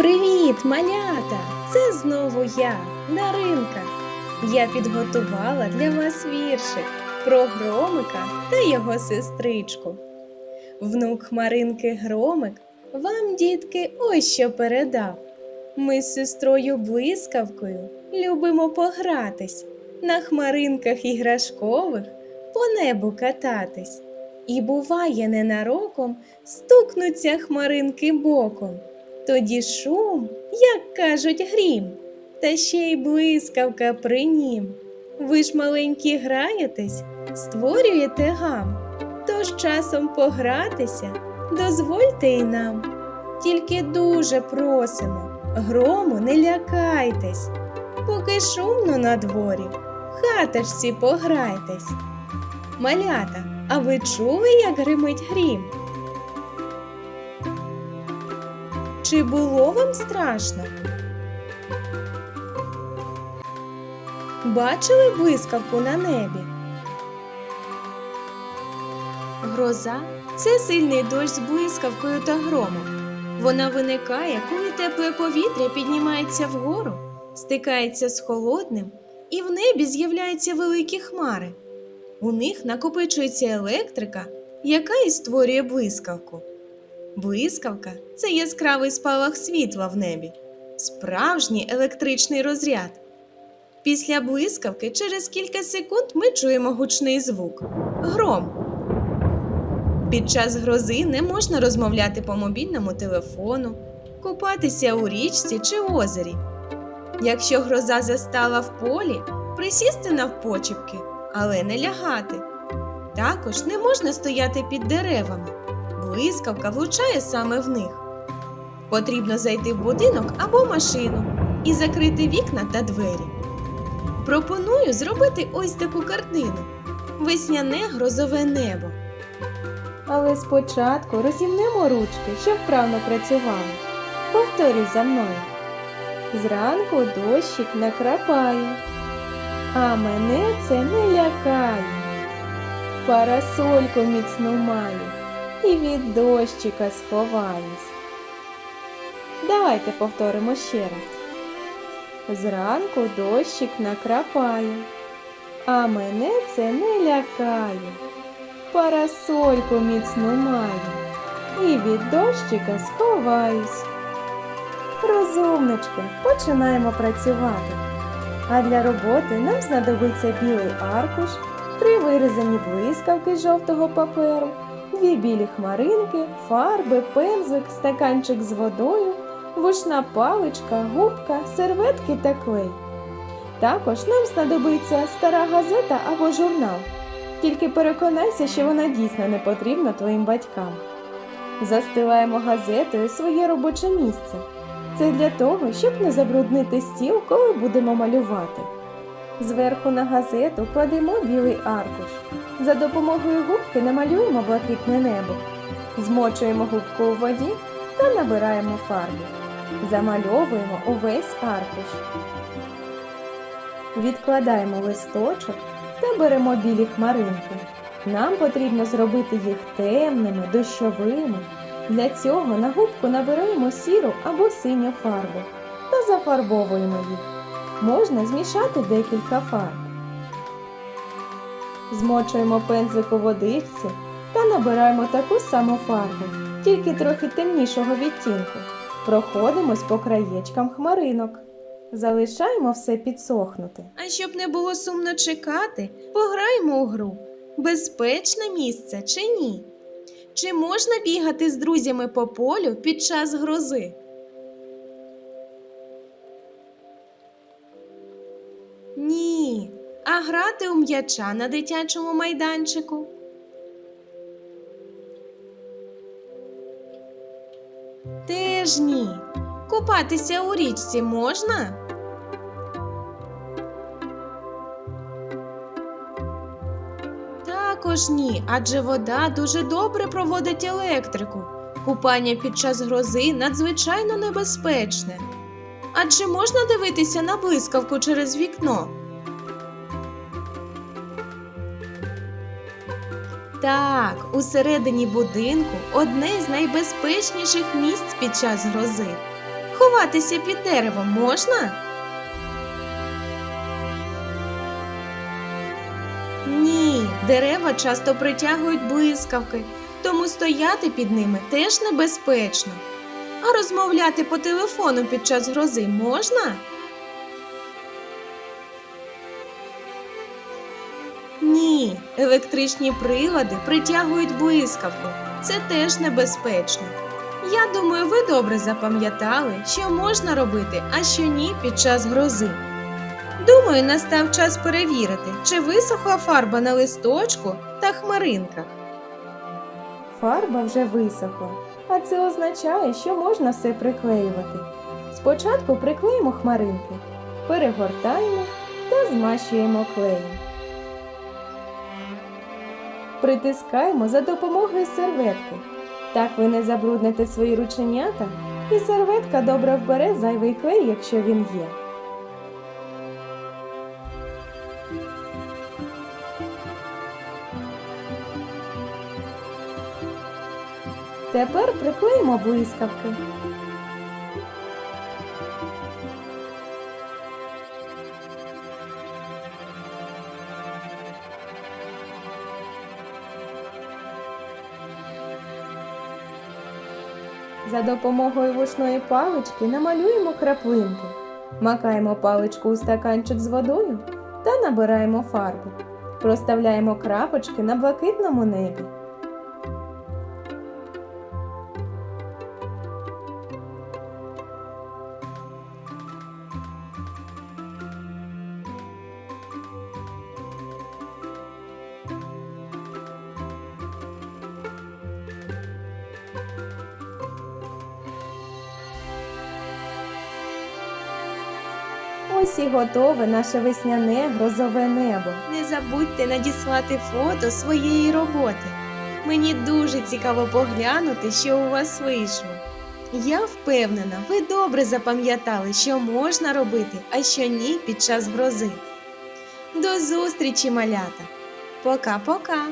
Привіт, малята! Це знову я, Даринка. Я підготувала для вас віршик про громика та його сестричку. Внук Хмаринки Громик вам, дітки, ось що передав. Ми з сестрою блискавкою любимо погратись, на хмаринках іграшкових по небу кататись. І буває ненароком стукнуться хмаринки боком. Тоді шум, як кажуть, грім, та ще й блискавка при нім. Ви ж маленькі граєтесь, створюєте гам, тож часом погратися дозвольте і нам. Тільки дуже просимо, грому не лякайтесь, поки шумно на дворі, в хаташці пограйтесь. Малята, а ви чули, як гримить грім? Чи було вам страшно? Бачили блискавку на небі? Гроза це сильний дощ з блискавкою та громом. Вона виникає, коли тепле повітря піднімається вгору, стикається з холодним, і в небі з'являються великі хмари. У них накопичується електрика, яка і створює блискавку. Блискавка це яскравий спалах світла в небі, справжній електричний розряд. Після блискавки через кілька секунд ми чуємо гучний звук гром. Під час грози не можна розмовляти по мобільному телефону, купатися у річці чи озері. Якщо гроза застала в полі, присісти навпочіпки, але не лягати. Також не можна стояти під деревами блискавка влучає саме в них. Потрібно зайти в будинок або машину і закрити вікна та двері. Пропоную зробити ось таку картину весняне грозове небо. Але спочатку розімнемо ручки, щоб вправно працювали. Повторюй за мною. Зранку дощик накрапає, а мене це не лякає. Парасольку міцну маю і від дощика сховаюсь. Давайте повторимо ще раз. Зранку дощик накрапає, а мене це не лякає. Парасольку міцну маю і від дощика сховаюсь. Розумнички, починаємо працювати. А для роботи нам знадобиться білий аркуш, три вирізані блискавки жовтого паперу, дві білі хмаринки, фарби, пензик, стаканчик з водою, вушна паличка, губка, серветки та клей. Також нам знадобиться стара газета або журнал. Тільки переконайся, що вона дійсно не потрібна твоїм батькам. Застилаємо газетою своє робоче місце. Це для того, щоб не забруднити стіл, коли будемо малювати. Зверху на газету кладемо білий аркуш. За допомогою губки намалюємо блакитне небо. Змочуємо губку у воді та набираємо фарбу. Замальовуємо увесь аркуш. Відкладаємо листочок та беремо білі хмаринки. Нам потрібно зробити їх темними, дощовими. Для цього на губку набираємо сіру або синю фарбу та зафарбовуємо їх. Можна змішати декілька фарб. Змочуємо пензлик у водичці та набираємо таку саму фарбу, тільки трохи темнішого відтінку. Проходимось по краєчкам хмаринок. Залишаємо все підсохнути. А щоб не було сумно чекати, пограємо у гру. Безпечне місце чи ні? Чи можна бігати з друзями по полю під час грози? Грати у м'яча на дитячому майданчику? Теж ні. Купатися у річці можна? Також ні, адже вода дуже добре проводить електрику. Купання під час грози надзвичайно небезпечне. А чи можна дивитися на блискавку через вікно? Так, усередині будинку одне з найбезпечніших місць під час грози. Сховатися під деревом можна? Ні, дерева часто притягують блискавки, тому стояти під ними теж небезпечно. А розмовляти по телефону під час грози можна? Ні, електричні прилади притягують блискавку. Це теж небезпечно. Я думаю, ви добре запам'ятали, що можна робити, а що ні під час грози. Думаю, настав час перевірити, чи висохла фарба на листочку та хмаринках. Фарба вже висохла, а це означає, що можна все приклеювати. Спочатку приклеїмо хмаринки, перегортаємо та змащуємо клеєм. Притискаємо за допомогою серветки. Так ви не забрудните свої рученята, і серветка добре вбере зайвий клей, якщо він є. Тепер приклеїмо блискавки. За допомогою вушної палички намалюємо краплинки. Макаємо паличку у стаканчик з водою та набираємо фарбу. Проставляємо крапочки на блакитному небі. Ось і готове наше весняне грозове небо. Не забудьте надіслати фото своєї роботи. Мені дуже цікаво поглянути, що у вас вийшло. Я впевнена, ви добре запам'ятали, що можна робити, а що ні під час грози. До зустрічі, малята! Пока-пока!